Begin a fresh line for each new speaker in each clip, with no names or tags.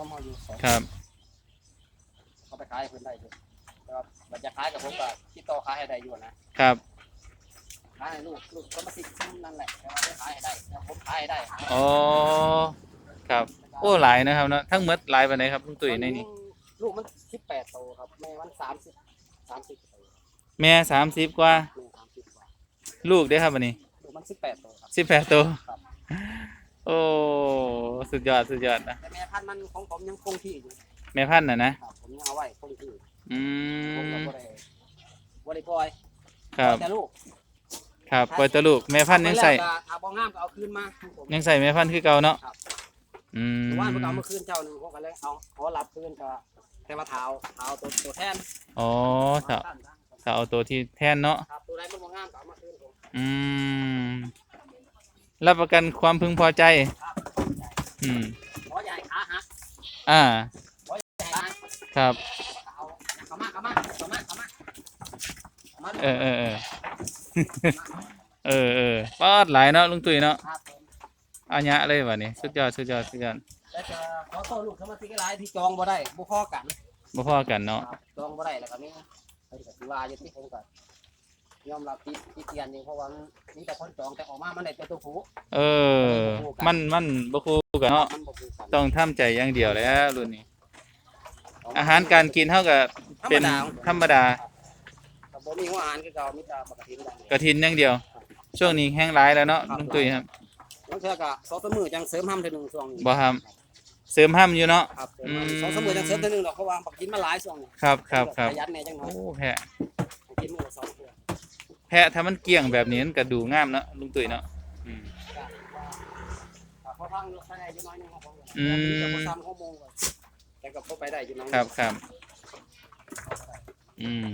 น้ำมาอยู่สอง
ครับ
เขาไปขายให้เพิ่นได้อยู่แต่ว่ามันจะขายกับผมก็ที่ต่อขายให้ได้อยู่นะครับ ขายให้ลูกลูกก็มาสิชิ้นนั่นแหละแต่ว่าได้ขายให้ได้แต่ผมขายให้ได้
อ๋อ ครับ โอ้ หลายนะครับเนาะ ทั้งหมดหลายปานใดครับลุงตุ้ยในนี้
ลูกมันสิบแปดโตครับแม่มันสามสิบสามสิบโต
แม่สามสิบกว่า
แม่สามสิบกว่า
ลูกเด้อครับอันนี้
ลูกมันสิบแปดโตครับ
สิบแปดตัว
ครับ
โอ้สุดยอดสุดยอดนะ
แต่แม่พันธุ์มันของผมยังคงที่อยู่
แม่พันธุ์น่ะนะครับ
ผมยังเอาไว้คงที่
อื
ผมก็
ม
บ่ได้บ่ได้ปล่อย
ครับ
แต่ลูก
ครับปล่อยตัวลูกแม่พันธุ์ยังใส่
ไปแล้วก็ถ้าบ่งามก็เอาคืนมาของผม
ยังใส่แม่พันธุ์คือเก่าเนาะ
ครับ
อืม
ว่าเพิ่นเอามาคืนเจ้าหนึงผมก็เลยเอาขอรับคืนก็แต่ว่าเท้าเท้าตัวตัวแทน
อ๋อถ้า
ครับ
ถ้าเอาตัวที่แทนเนาะ
ครับตัวใดมันบ่งามก็เอามาคืนผม
อืม รับประกันความพึงพอใจ
ครับ
อืม
ขอใหญ่ขาหัก
อ่า
ขอใหญ่ขาหัก
ครับ
เอาเข้ามาเข้ามาเข้ามาเข้ามาเข้ามา
เออเออเออ เออเออปอดหลายเนาะลุงตุ้ยเนาะ
ครับผม
อัญญะเลยว่ะนี่สุดยอดสุดยอดสุดยอด
แล้วก็ขอโทษลูกเข้ามาสิกหลายที่จองบ่ได้บ่พอกัน
บ่พอกันเนาะ
ครับจองบ่ได้แล้วก็มีเพิ่นก็สิว่าอยู่ที่ผมก็ ยอมรับผิดที่เตียนอยู่เพราะว่ามันมีแต่คนจองแต่ออกมามันได้แต่ตัวผู้
เออ มันมันบ่คู่กันเนาะ
มันบ่คือกัน
ต้องทำใจอย่างเดียวแหล้วรุ่นนี้ อาหารการกินเท่ากับเป็นธรรมดา
ก็บ่มีหัวอาหารคือเก่ามีแต่ปกติดัง
กระทินอย่างเดียว ช่วงนี้แห้งร้ายแล้วเนาะลุงตุ้ยครับ
บางเทื่อก็สองสามมื้อจังเสริมห้ำเทื่อหนึงช่วงนี้
บ่ครับเสริมห้ำอยู่เนาะ
ครับเสริม
อืม
ห้ำสองสามมื้อจังเสริมเทื่อหนึงดอกเพราะว่าปกติมันหลายช่วงนี้
ครับครับครับ
ประหยัดแน่จังหน่อ
โอ้
ย
แพะ
กินมื้อละสองเทื่อ
แพะถ้ามันเกลี้ยงแบบนี้มันก็ดูงามเนาะลุงตุ้ยเนาะอืม
ก็พอพังไปได้อยู่น้อยหนึงครับผม
อืม
แต่บ่ซ้ำข้อมูลก็แต่ก็พอไปได้อยู่น้อยหนึ่ง
ครับครับอืม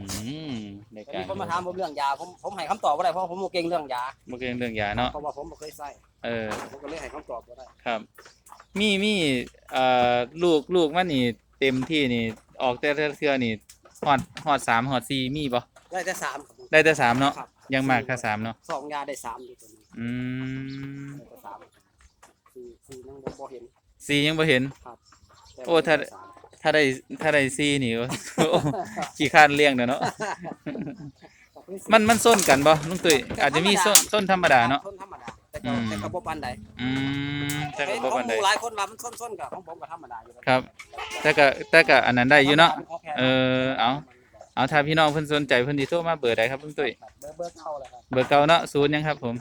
ใน
แต่
การ
มีคนมาถามผมเรื่องยาผมผมให้คำตอบบ่ได้เพราะผมบ่เก่งเรื่องยา
บ่เก่งเรื่องยาเนาะ
เพราะว่าผมบ่เคยใช้
เออ
ผมก็เลยให้คำตอบบ่ได้
ครับ มีมีเอ่อลูกลูกมันนี่เต็มที่นี่ออกแต่ละเทื่อนี่ฮอดฮอดสามฮอดสี่มีบ่
ได้แต่สามครับผม
ได้แต่สามเนาะ
ครับ
ยังมากแค่สามเนาะ
สองยาได้สามอยู่ตัวนี้
อืม
ได้แต่สามสี่สี่นั่งบ่บ่เห็น
สี่ยังบ่เห็น
แต่
โอ้ถ้า
ได้แต่สม
ถ้าได้ถ้าได้สี่นี่โอ้ ขี้ข้านเลี้ยงเด้อเนาะมันมันส้นกันบ่ลุงตุ้ยอาจจะมีส้นส้นธรรมดาเนาะ
ส้นธรรมดาแต่ก็
อืม
แต่ก็บ่ปานใด
อืมแต่ก็
เห็น
บ่
ของ
ปาน
ห
ใด
มู่หลายคนว่ามันส้นๆกับของผมก็ธรรมดาอยู่แล้ว
ครับ แต่ก็แต่ก็อันนั้นได้อยู่เนาะ
ขแค่
เออเอา เอาถ้าพี่น้องเพิ่นสนใจเพิ่นสิโทรมาเบอร์ใดครับลุงตุ้ย
เบอร์เบอร์เข้าแล้วครับ
เบอร์เก่าเนาะศูนย์ยังครับผม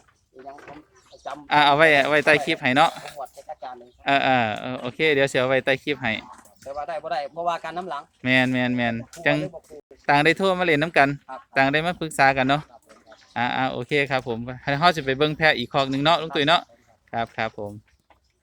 ยังผมประจำ
อ่าเอาไว้ไว้ใต้คลิปให้เนาะ
จังหวัดเพชรการเลย
อ่าอ่าเออโอเค เดี๋ยวเสียไว้ใต้คลิปให้
แต่ว่าได้บ่ได้เพราะว่าการน้ำหลัง
แมนแมนแมนจัง
ผู้ว่าเลยบอกครู
ต่างได้โทรมาเล่นน้ำกัน
ครับ
ต่างได้มาปรึกษากันเนาะ
ครับผมครับ
อ่าอ่าโอเคครับผมให้เฮาสิไปเบิ่งแพะอีกคอกหนึงเนาะลุงตุ้ยเนาะครับครับผม